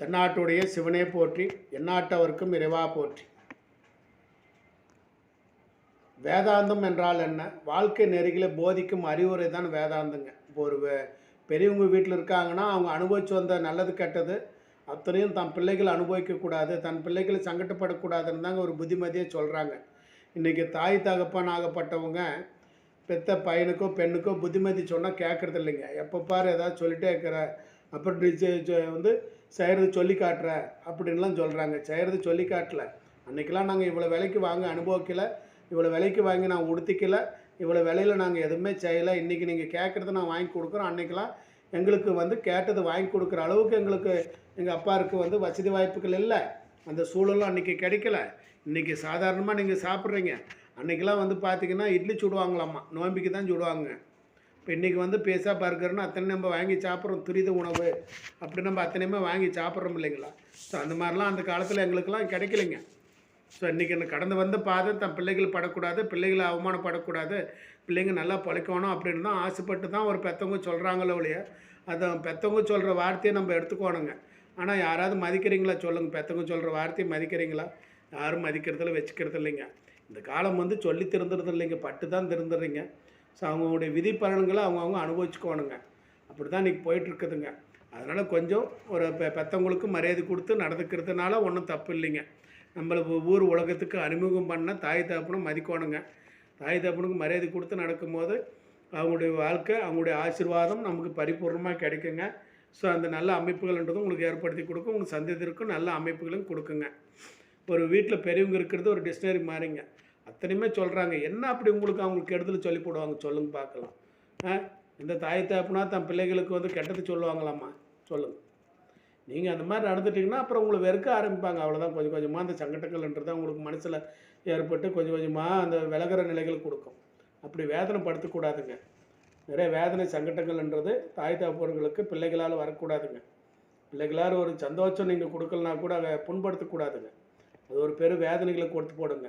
தென்னாட்டுடைய சிவனே போற்றி எந்நாட்டவர்க்கும் இறைவா போற்றி. வேதாந்தம் என்றால் என்ன? வாழ்க்கை நெறிகளை போதிக்கும் அறிவுரை தான் வேதாந்தங்க. இப்போ ஒரு பெரியவங்க வீட்டில் இருக்காங்கன்னா அவங்க அனுபவிச்சு வந்த நல்லது கெட்டது அத்தனையும் தன் பிள்ளைகள் அனுபவிக்கக்கூடாது தன் பிள்ளைகளை சங்கட்டப்படக்கூடாதுன்னு தாங்க ஒரு புத்திமதியை சொல்கிறாங்க இன்றைக்கி தாய் தகப்பன் ஆகப்பட்டவங்க பெத்த பையனுக்கோ பெண்ணுக்கோ புத்திமதி சொன்னால் கேட்குறது இல்லைங்க எப்போ பாரு ஏதாவது சொல்லிட்டே இருக்கிற அப்புறம் வந்து செய்கிறது சொல்லி காட்டுற அப்படின்லாம் சொல்கிறாங்க செய்கிறது சொல்லி காட்டல. அன்றைக்கெலாம் நாங்கள் இவ்வளோ விலைக்கு வாங்க அனுபவிக்கல. இவ்வளோ விலைக்கு வாங்கி நான் உடுத்திக்கல. இவ்வளோ விலையில் நாங்கள் எதுவுமே செய்யலை. இன்றைக்கி நீங்கள் கேட்குறத நான் வாங்கி கொடுக்குறோம். அன்றைக்கெலாம் எங்களுக்கு வந்து கேட்டது வாங்கி கொடுக்குற அளவுக்கு எங்களுக்கு எங்கள் அப்பாருக்கு வந்து வசதி வாய்ப்புகள் இல்லை. அந்த சூழலும் அன்றைக்கி கிடைக்கல. இன்றைக்கி சாதாரணமாக நீங்கள் சாப்பிட்றீங்க. அன்றைக்கெலாம் வந்து பார்த்தீங்கன்னா இட்லி சுடுவாங்களாம்மா நோம்பிக்கு தான் சுடுவாங்க. இப்போ இன்றைக்கி வந்து பேசா பர்கர்னு அத்தனை நம்ம வாங்கி சாப்பிட்றோம் துரித உணவு அப்படி நம்ம அத்தனையுமே வாங்கி சாப்பிட்றோம் இல்லைங்களா? ஸோ அந்த மாதிரிலாம் அந்த காலத்தில் எங்களுக்கெல்லாம் கிடைக்கலைங்க. ஸோ இன்றைக்கி என்ன கடந்து வந்த பாதை தன் பிள்ளைகள் படக்கூடாது பிள்ளைகளை அவமானப்படக்கூடாது பிள்ளைங்க நல்லா பழைக்கணும் அப்படின்னு தான் ஆசைப்பட்டு தான் ஒரு பெற்றவங்க சொல்கிறாங்களோ ஒழிய அதை பெற்றவங்க சொல்கிற வார்த்தையை நம்ம எடுத்துக்கோணுங்க. ஆனால் யாராவது மதிக்கிறீங்களா? சொல்லுங்கள் பெற்றவங்க சொல்கிற வார்த்தையை மதிக்கிறீங்களா? யாரும் மதிக்கிறதில்ல வச்சுக்கிறது இல்லைங்க இந்த காலம் வந்து சொல்லி திருந்துறது இல்லைங்க. பட்டு தான் திருந்துடுறீங்க ஸோ அவங்களுடைய விதி பலன்களை அவங்கவுங்க அனுபவிச்சுக்கோணுங்க அப்படி தான் இன்றைக்கி போயிட்டுருக்குதுங்க. அதனால் கொஞ்சம் ஒரு பெ பெற்றவங்களுக்கு மரியாதை கொடுத்து நடந்துக்கிறதுனால ஒன்றும் தப்பு இல்லைங்க. நம்மளை ஊர் உலகத்துக்கு அறிமுகம் பண்ண தாய் தகப்பனும் மதிக்கணுங்க தாய் தகப்பனுக்கு மரியாதை கொடுத்து நடக்கும்போது அவங்களுடைய வாழ்க்கை அவங்களுடைய ஆசீர்வாதம் நமக்கு பரிபூர்ணமாக கிடைக்குங்க. ஸோ அந்த நல்ல அமைப்புகள்ன்றதும் உங்களுக்கு ஏற்படுத்தி கொடுக்கும். உங்கள் சந்ததிக்கும் நல்ல அமைப்புகளும் கொடுக்குங்க. ஒரு வீட்டில் பெரியவங்க இருக்கிறது ஒரு டிக்ஷனரி மாதிரிங்க அத்தனையுமே சொல்கிறாங்க என்ன அப்படி உங்களுக்கு அவங்களுக்கு கெடுதல் சொல்லி போடுவாங்க? சொல்லுங்க பார்க்கலாம். ஆ இந்த தாய் தாப்புனா தன் பிள்ளைகளுக்கு வந்து கெட்டது சொல்லுவாங்களாம்மா? சொல்லுங்கள் நீங்கள் அந்த மாதிரி நடந்துட்டிங்கன்னா அப்புறம் உங்களை வெறுக்க ஆரம்பிப்பாங்க. அவ்வளோதான் கொஞ்சம் கொஞ்சமாக அந்த சங்கடங்கள்ன்றது உங்களுக்கு மனசில் ஏற்பட்டு கொஞ்சம் கொஞ்சமாக அந்த விலகிற நிலைகள் கொடுக்கும். அப்படி வேதனைப்படுத்தக்கூடாதுங்க நிறைய வேதனை சங்கடங்கள்ன்றது தாய் தகப்பவர்களுக்கு பிள்ளைகளால் வரக்கூடாதுங்க. பிள்ளைகளால் ஒரு சந்தோஷம் நீங்கள் கொடுக்கலனா கூட அதை புண்படுத்தக்கூடாதுங்க. அது ஒரு பெரு வேதனைகளை கொடுத்து போடுங்க.